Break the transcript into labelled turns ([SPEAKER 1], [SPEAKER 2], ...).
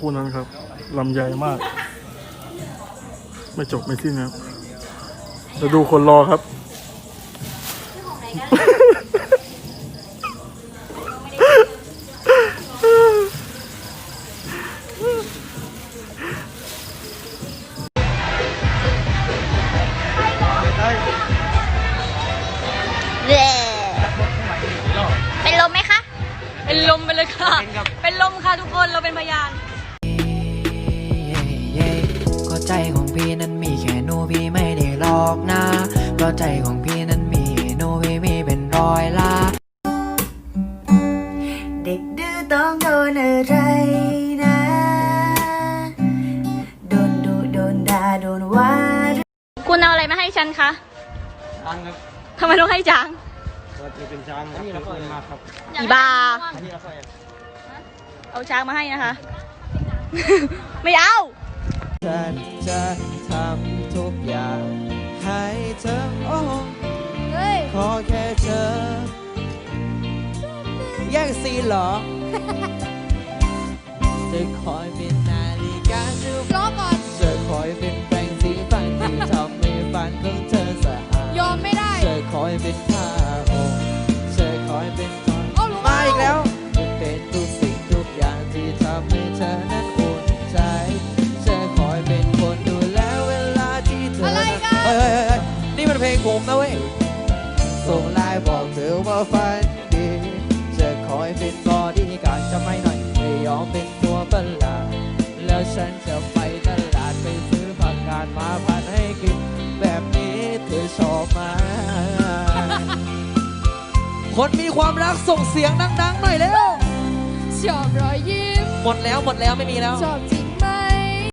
[SPEAKER 1] คู่นั้นครับลำใหญ่มาก ไม่จบไม่สิ้นครับจะดูคนรอครับ
[SPEAKER 2] เป็นลมไหมคะ
[SPEAKER 3] เป็นลมไปเลยค่ะ เป็นลมค่ะทุกคนเราเป็นพยาน
[SPEAKER 4] ใจของพี่นั้นมีแค่หนูพี่ไม่ได้หลอกนะเพราะใจของพี่นั้นมีหนูพี่มีเป็นร้อยล้าน เด็กดื้อต้องโดนอะไรนะ โดนดุโดนด่าโดนว่า
[SPEAKER 3] คุณเอาอะไรมาให้ฉันคะ
[SPEAKER 5] ช้างครับ
[SPEAKER 3] ทำไมต้องให้ช้าง
[SPEAKER 5] เราจะเป็นช้างครับนี่เราก็มาครับ
[SPEAKER 3] อีบา
[SPEAKER 5] อันนี้เราก็
[SPEAKER 3] เอาช้างมาให้นะคะ ไม่เอา
[SPEAKER 4] ฉันจะทำทุกอย่าง ให้เธอโอ้ขอแค่เธอ แย่งซีนเหรอ จะคอยเป็นนาฬิกาดู
[SPEAKER 6] ร้องก่อน
[SPEAKER 4] จะคอยเป็นแปรงสีฟันที่ทำให้ฟันของเธอสะอาด
[SPEAKER 6] ยอมไม่ได้
[SPEAKER 4] เธอคอยเป็นผ้า นี่มันเพลงผมนะเว้ย ส่งไลน์บอกเธอว่าฝันดี จะคอยเป็นบอดี้การดจะไม่หน่อยไม่ยอมเป็นตัวประหลาดแล้วฉันจะไปตลาดไปซื้อผักกาดมาผัดให้กิน แบบนี้เธอชอบไหมคนมีความรักส่งเสียงดังๆหน่อยเร็ว
[SPEAKER 6] ชอบรอยยิ้ม
[SPEAKER 4] หมดแล้วหมดแล้วไม่มีแล้ว
[SPEAKER 6] ชอบที่